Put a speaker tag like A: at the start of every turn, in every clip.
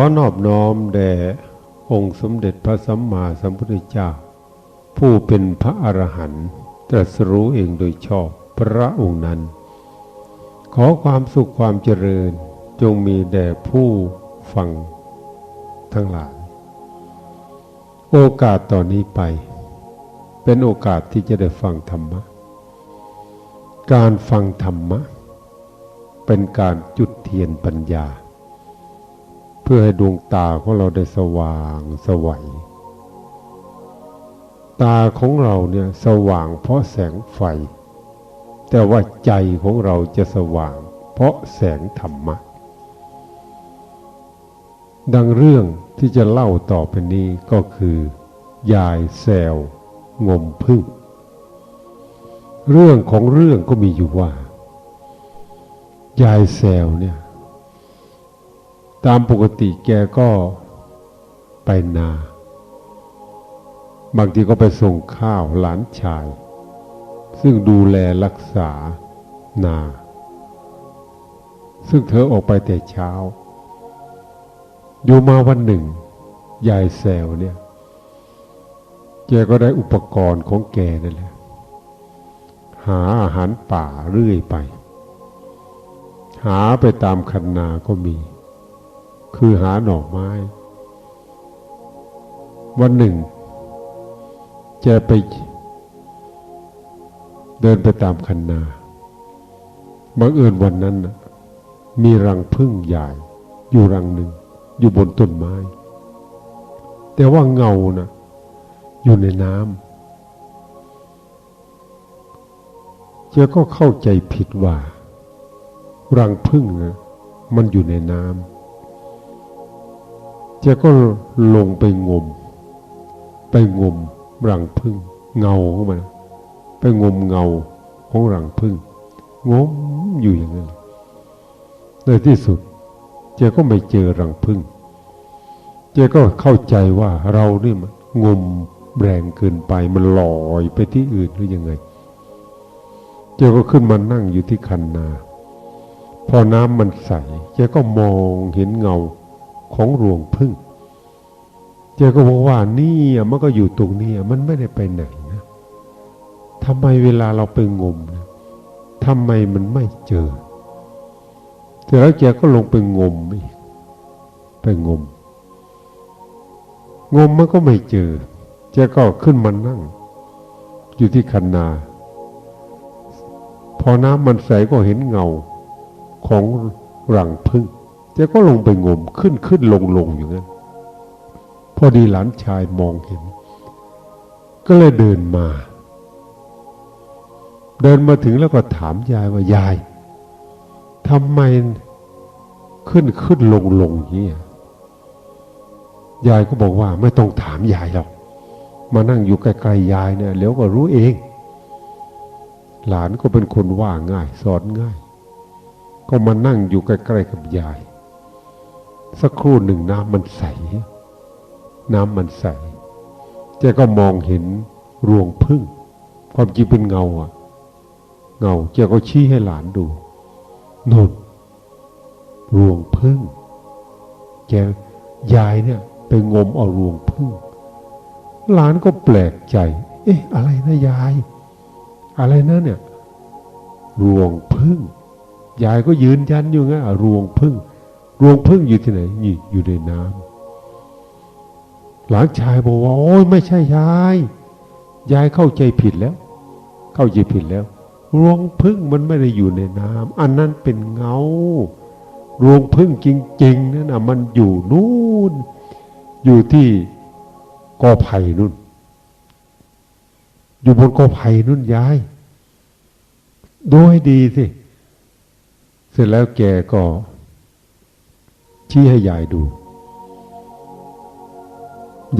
A: อนอบน้อมแด่องค์สมเด็จพระสัมมาสัมพุทธเจ้า ผู้เป็นพระอรหันต์ตรัสรู้เองโดยชอบพระองค์นั้น ขอความสุขความเจริญจงมีแด่ผู้ฟังทั้งหลาย โอกาสต่อนนี้ไป เป็นโอกาสที่จะได้ฟังธรรมะ การฟังธรรมะ เป็นการจุดเทียนปัญญา เพื่อให้ดวงตาของเราได้สว่างสวัยตาของเราเนี่ยสว่างเพราะแสงไฟ แต่ว่าใจของเราจะสว่าง เพราะแสงธรรมะ ดังเรื่องที่จะเล่าต่อไปนี้ก็คือ ยายแซวงมพึ่ง เรื่องของเรื่องก็มีอยู่ว่า ยายแซวเนี่ย ตามปกติแกก็ไปนา บางทีก็ไปส่งข้าวหลานชาย ซึ่งดูแลรักษานา ซึ่งเธอออกไปแต่เช้า อยู่มาวันหนึ่ง ยายแซวเนี่ย แกก็ได้อุปกรณ์ของแกนั่นแหละ หาอาหารป่าเรื่อยไป หาไปตามคันนาก็มี คือหาหน่อไม้ วันหนึ่งแกไปเดินไปตามคันนาบังเอิญวันนั้นมีรังพึ่งใหญ่ อยู่รังหนึ่ง อยู่บนต้นไม้ แต่ว่าเงาน่ะ อยู่ในน้ำเจ้ก็เข้าใจผิดว่า รังพึ่งนะมันอยู่ในน้ำ เจ้าก็ลงไปงม ไปงมรังพึ่งเงาของมันไปงมเงาของรังพึ่งงมอยู่อย่างนั้นในที่สุดเจ้ก็ไม่เจอรังพึ่งเจ้ก็เข้าใจว่าเราเนี่มันงมแรงเกินไปมันลอยไปที่อื่นหรือยังไงเจ้ก็ขึ้นมานั่งอยู่ที่คันนา พอน้ำมันใสเจ้ก็มองเห็นเงา ของรวงพึ่งเจ้าก็บอกว่านี่มันก็อยู่ตรงนี้มันไม่ได้ไปไหนนะทำไมเวลาเราไปงมนะทำไมมันไม่เจอเสร็จแล้วแกก็ลงไปงมอีกไปงม งมมันก็ไม่เจอเจ้าก็ขึ้นมานั่ง อยู่ที่คันนา พอน้ำมันใสก็เห็นเงาของรังพึ่ง เจ้าก็ลงไปงมขึ้นขึ้นลงลงอย่างนั้นพอดีหลานชายมองเห็น ก็เลยเดินมา เดินมาถึงแล้วก็ถามยายว่ายายทำไมขึ้นขึ้นลงลงอย่างนี้ยยายก็บอกว่าไม่ต้องถามยายหรอก มานั่งอยู่ใกล้ๆยายเนี่ยแล้วก็รู้เอง หลานก็เป็นคนว่าง่าย สอนง่าย ก็มานั่งอยู่ใกล้ๆกับยาย สักครู่หนึ่งน้ำมันใส น้ำมันใสแกก็มองเห็นรวงพึ่ง ความจริงเป็นเงาอะเงาแกก็ชี้ให้หลานดูนุ่นรวงพึ่งแกยายเนี่ย ไปงมเอารวงพึ่ง หลานก็แปลกใจ เอ๊ะ อะไรนะยาย อะไรนะเนี่ย รวงพึ่งยายก็ยืนยันอยู่งั้นอะรวงพึ่ง รวงพึ่งอยู่ที่ไหนนี่อยู่ในน้ำหลานชายบอกว่า โอ้ยไม่ใช่ยาย ยายเข้าใจผิดแล้ว เข้าใจผิดแล้ว รวงพึ่งมันไม่ได้อยู่ในน้ำอันนั้นเป็นเงารวงพึ่งจริงๆนั่นนะมันอยู่นู่น อยู่ที่กอไผ่นู่น อยู่บนกอไผ่นู่นยายดูให้ดีสิ เสร็จแล้วแกก็ ชี้ให้ยายดู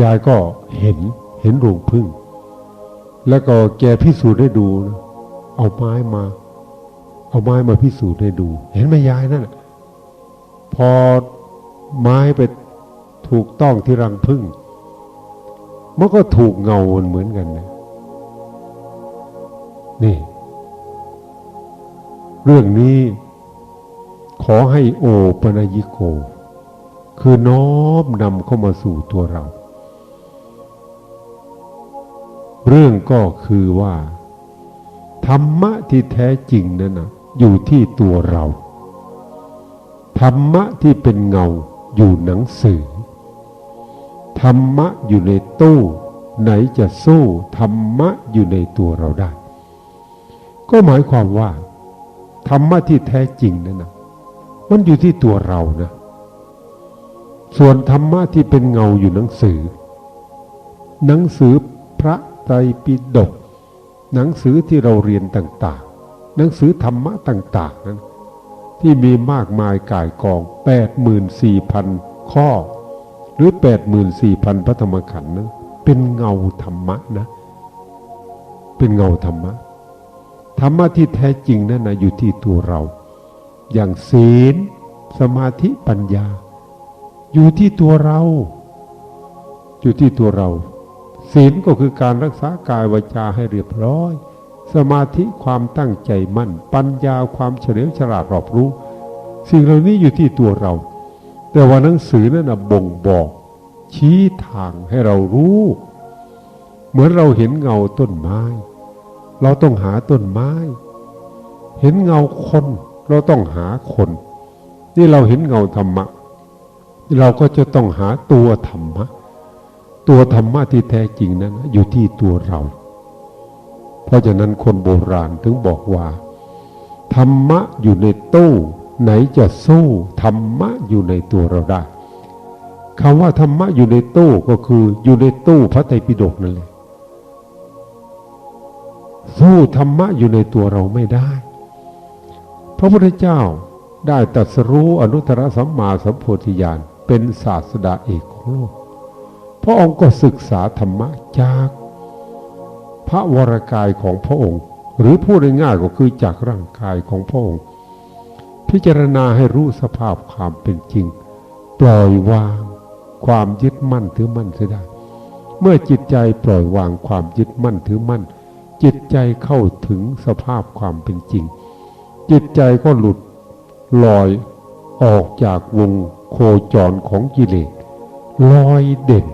A: ยายก็เห็นเห็นรวงพึ่ง แล้วก็แกพิสูจน์ให้ดูนะเอาไม้มา เอาไม้มาพิสูจน์ให้ดู เห็นไหมยายนั่นน่ะพอไม้ไปถูกต้องที่รังพึ่งมันก็ถูกเงาเหมือนกันนะนี่ เรื่องนี้ขอให้โอปนยิโก คือน้อมนำเข้ามาสู่ตัวเรา เรื่องก็คือว่า ธรรมะที่แท้จริงนั้นนะอยู่ที่ตัวเรา ธรรมะที่เป็นเงาอยู่หนังสือ ธรรมะอยู่ในตู้ ไหนจะสู้ธรรมะอยู่ในตัวเราได้ ก็หมายความว่า ธรรมะที่แท้จริงนั้นนะมันอยู่ที่ตัวเรานะ ส่วนธรรมะที่เป็นเงาอยู่หนังสือ หนังสือพระไตรปิฎกหนังสือที่เราเรียนต่างๆ หนังสือธรรมะต่าง ๆ นั้น ที่มีมากมายก่ายกอง 84,000 ข้อ หรือ 84,000 พระธรรมขันธ์นั้นเป็นเงาธรรมะนะ เป็นเงาธรรมะ ธรรมะที่แท้จริงนั่นนะอยู่ที่ตัวเรา อย่างศีล สมาธิปัญญา อยู่ที่ตัวเรา อยู่ที่ตัวเรา ศีลก็คือการรักษากายวาจาให้เรียบร้อย สมาธิความตั้งใจมั่น ปัญญาความเฉลียวฉลาดรอบรู้ สิ่งเหล่านี้อยู่ที่ตัวเรา แต่ว่าหนังสือนั่นนะบ่งบอก ชี้ทางให้เรารู้ เหมือนเราเห็นเงาต้นไม้ เราต้องหาต้นไม้ เห็นเงาคน เราต้องหาคน นี่เราเห็นเงาธรรมะ เราก็จะต้องหาตัวธรรมะ ตัวธรรมะที่แท้จริงนั้นอยู่ที่ตัวเรา เพราะฉะนั้นคนโบราณถึงบอกว่า ธรรมะอยู่ในตู้ไหนจะสู้ธรรมะอยู่ในตัวเราได้คำว่าธรรมะอยู่ในตู้ก็คืออยู่ในตู้พระไตรปิฎกนั่นแหละสู้ธรรมะอยู่ในตัวเราไม่ได้ พระพุทธเจ้าได้ตรัสรู้อนุตตรสัมมาสัมโพธิญาณ เป็นศาสดาเอกของโลก พระองค์ก็ศึกษาธรรมะจากพระวรากายของพระองค์ หรือพูดง่ายๆก็คือจากร่างกายของพระองค์ พิจารณาให้รู้สภาพความเป็นจริง ปล่อยวาง ความยึดมั่นถือมั่นเสียได้ เมื่อจิตใจปล่อยวางความยึดมั่นถือมั่น จิตใจเข้าถึงสภาพความเป็นจริง จิตใจก็หลุดลอยออกจากวง โคจรของกิเลสลอยเด่น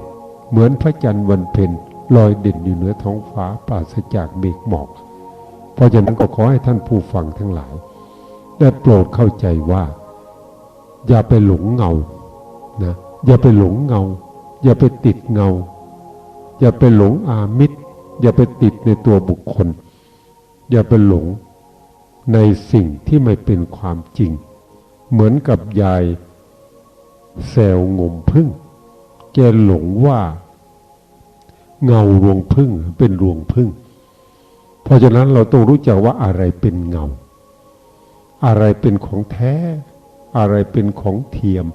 A: เหมือนพระจันทร์วันเพ็ญลอยเด่นอยู่เหนือท้องฟ้าปราศจากเมฆหมอก เพราะฉะนั้นก็ขอให้ท่านผู้ฟังทั้งหลาย ได้โปรดเข้าใจว่า อย่าไปหลงเงานะอย่าไปหลงเงา อย่าไปติดเงา อย่าไปหลงอามิตร อย่าไปติดในตัวบุคคล อย่าไปหลงในสิ่งที่ไม่เป็นความจริง เหมือนกับยาย แซวงมพึ่ง แกหลงว่า เงารวงพึ่งเป็นรวงพึ่ง เพราะฉะนั้นเราต้องรู้จักว่าอะไรเป็นเงา อะไรเป็นของแท้ อะไรเป็นของเทียม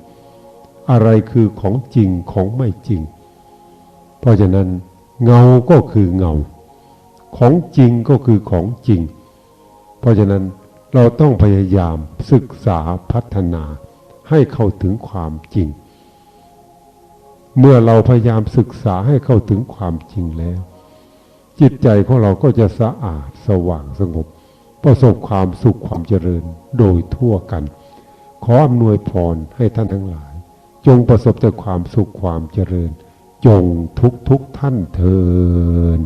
A: อะไรคือของจริงของไม่จริง เพราะฉะนั้นเงาก็คือเงา ของจริงก็คือของจริง เพราะฉะนั้นเราต้องพยายามศึกษาพัฒนา ให้เข้าถึงความจริง เมื่อเราพยายามศึกษาให้เข้าถึงความจริงแล้ว จิตใจของเราก็จะสะอาดสว่างสงบ ประสบความสุขความเจริญโดยทั่วกัน ขออำนวยพรให้ท่านทั้งหลาย จงประสบแต่ความสุขความเจริญ จงทุกทุกท่านเทิน